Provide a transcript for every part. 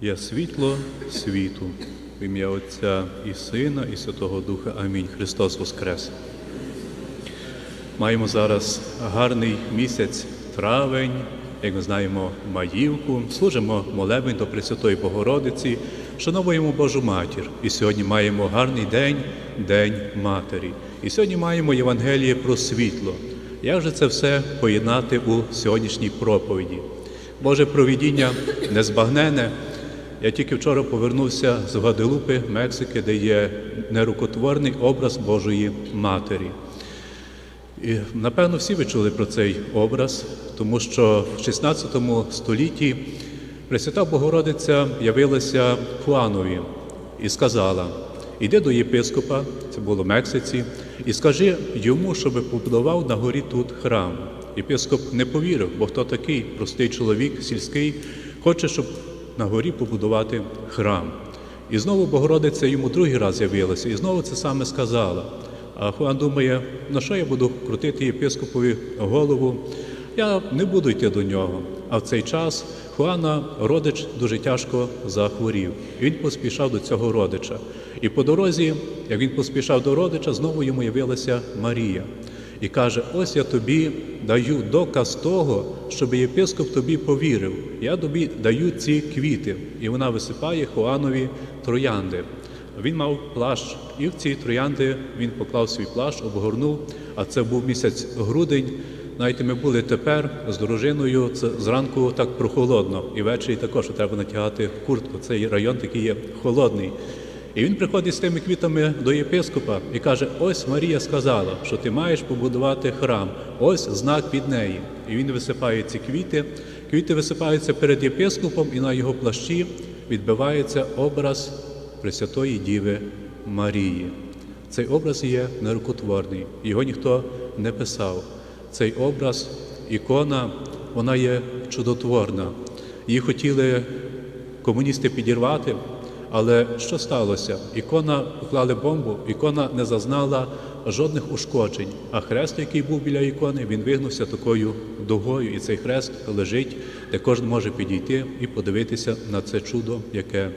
Я світло світу, в ім'я Отця і Сина, і Святого Духа. Амінь. Христос Воскрес. Маємо зараз гарний місяць травень, як ми знаємо, маївку, служимо молебень до Пресвятої Богородиці, шановуємо Божу Матір. І сьогодні маємо гарний день, День Матері. І сьогодні маємо Євангеліє про світло. Як же це все поєднати у сьогоднішній проповіді? Боже провідіння незбагнене. Я тільки вчора повернувся з Гваделупи, Мексики, де є нерукотворний образ Божої Матері. І, напевно, всі ви чули про цей образ, тому що в 16 столітті Пресвята Богородиця явилася Хуанові і сказала: Іди до єпископа, це було в Мексиці, і скажи йому, щоб побудував на горі тут храм. Єпископ не повірив, бо хто такий простий чоловік, сільський, хоче, щоб на горі побудувати храм. І знову Богородиця йому другий раз явилася, і знову це саме сказала. А Хуан думає, на що я буду крутити єпископові голову? Я не буду йти до нього. А в цей час Хуана родич дуже тяжко захворів. Він поспішав до цього родича. І по дорозі, як він поспішав до родича, знову йому явилася Марія. І каже: Ось я тобі даю доказ того, щоб єпископ тобі повірив. Я тобі даю ці квіти. І вона висипає Хуанові троянди. Він мав плащ, і в ці троянди він поклав свій плащ, обгорнув. А це був місяць грудень. Знаєте, ми були тепер з дружиною. Це зранку так прохолодно, і ввечері також треба натягати куртку. Цей район такий є холодний. І він приходить з тими квітами до єпископа і каже: Ось Марія сказала, що ти маєш побудувати храм. Ось знак від неї. І він висипає ці квіти. Квіти висипаються перед єпископом, і на його плащі відбивається образ Пресвятої Діви Марії. Цей образ є нерукотворний, його ніхто не писав. Цей образ, ікона, вона є чудотворна. Її хотіли комуністи підірвати, але що сталося? Ікона поклали бомбу, ікона не зазнала жодних ушкоджень. А хрест, який був біля ікони, він вигнувся такою дугою, і цей хрест лежить, де кожен може підійти і подивитися на це чудо, яке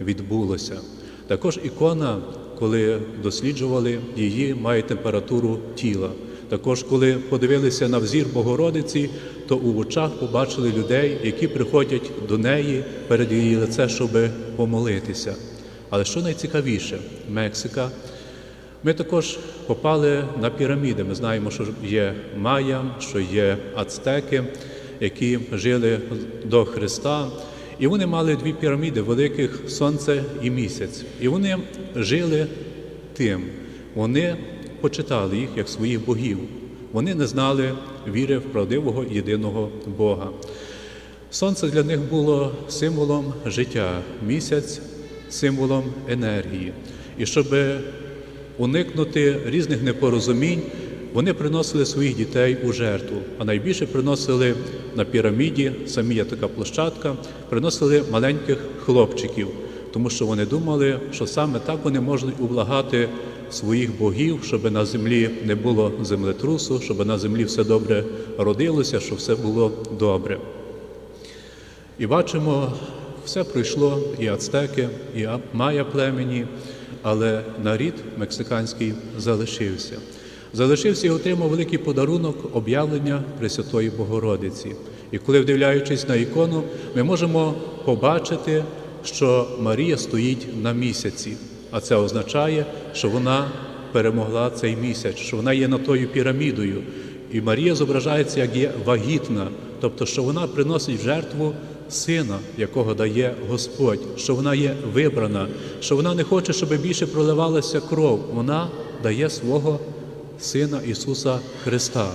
відбулося. Також ікона, коли досліджували її, має температуру тіла. Також, коли подивилися на взір Богородиці, то у очах побачили людей, які приходять до неї перед її лице, щоб помолитися. Але що найцікавіше, Мексика. Ми також попали на піраміди. Ми знаємо, що є майя, що є ацтеки, які жили до Христа. І вони мали дві піраміди великих сонце і місяць. І вони жили тим. Вони почитали їх як своїх богів. Вони не знали віри в правдивого єдиного Бога. Сонце для них було символом життя, місяць символом енергії. І щоб уникнути різних непорозумінь, вони приносили своїх дітей у жертву, а найбільше приносили на піраміді, самі є така площадка, приносили маленьких хлопчиків, тому що вони думали, що саме так вони можуть ублагати своїх богів, щоб на землі не було землетрусу, щоб на землі все добре родилося, щоб все було добре. І бачимо, все пройшло і ацтеки, і майя племені, але нарід мексиканський залишився. Залишився і отримав великий подарунок об'явлення Пресвятої Богородиці. І коли, вдивляючись на ікону, ми можемо побачити, що Марія стоїть на місяці, а це означає, що вона перемогла цей місяць, що вона є над тою пірамідою. І Марія зображається як є вагітна, тобто, що вона приносить в жертву сина, якого дає Господь, що вона є вибрана, що вона не хоче, щоб більше проливалася кров. Вона дає свого Сина Ісуса Христа.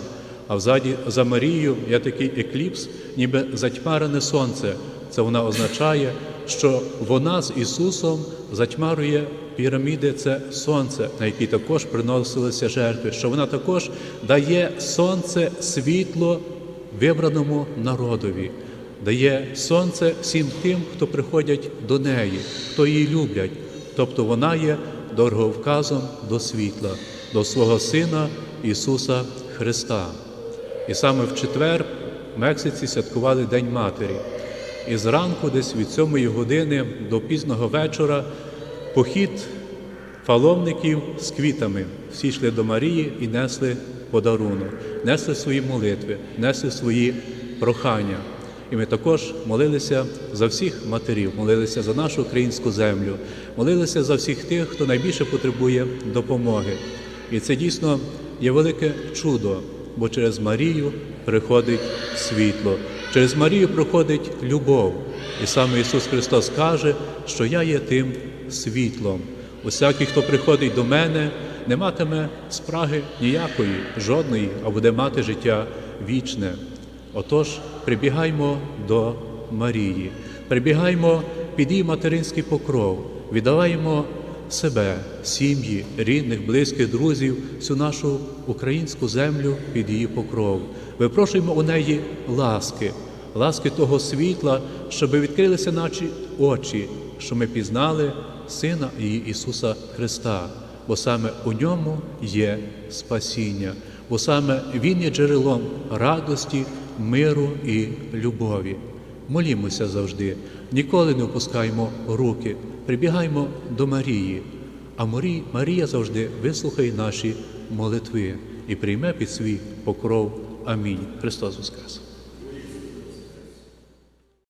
А взаді за Марією є такий екліпс, ніби затьмарене сонце. Це вона означає, що вона з Ісусом затьмарює піраміди, це сонце, на якій також приносилися жертви, що вона також дає сонце світло вибраному народові, дає сонце всім тим, хто приходять до неї, хто її люблять. Тобто вона є дороговказом до світла, до свого Сина Ісуса Христа. І саме в четвер в Мексиці святкували День Матері. І зранку, десь від 7 години до пізного вечора, похід паломників з квітами. Всі йшли до Марії і несли подарунок, несли свої молитви, несли свої прохання. І ми також молилися за всіх матерів, молилися за нашу українську землю, молилися за всіх тих, хто найбільше потребує допомоги. І це дійсно є велике чудо, бо через Марію приходить світло, через Марію приходить любов. І саме Ісус Христос каже, що я є тим світлом. Усякий, хто приходить до мене, не матиме спраги ніякої, жодної, а буде мати життя вічне. Отож, прибігаймо до Марії, прибігаймо під її материнський покров, віддаваємо себе, сім'ї, рідних, близьких, друзів, всю нашу українську землю під її покров. Випрошуємо у неї ласки, ласки того світла, щоб відкрилися наші очі, щоб ми пізнали Сина її Ісуса Христа, бо саме у ньому є спасіння, бо саме Він є джерелом радості, миру і любові. Молімося завжди, ніколи не опускаємо руки, прибігаємо до Марії, а Марі- Марія завжди вислухає наші молитви і прийме під свій покров. Амінь. Христос Воскрес!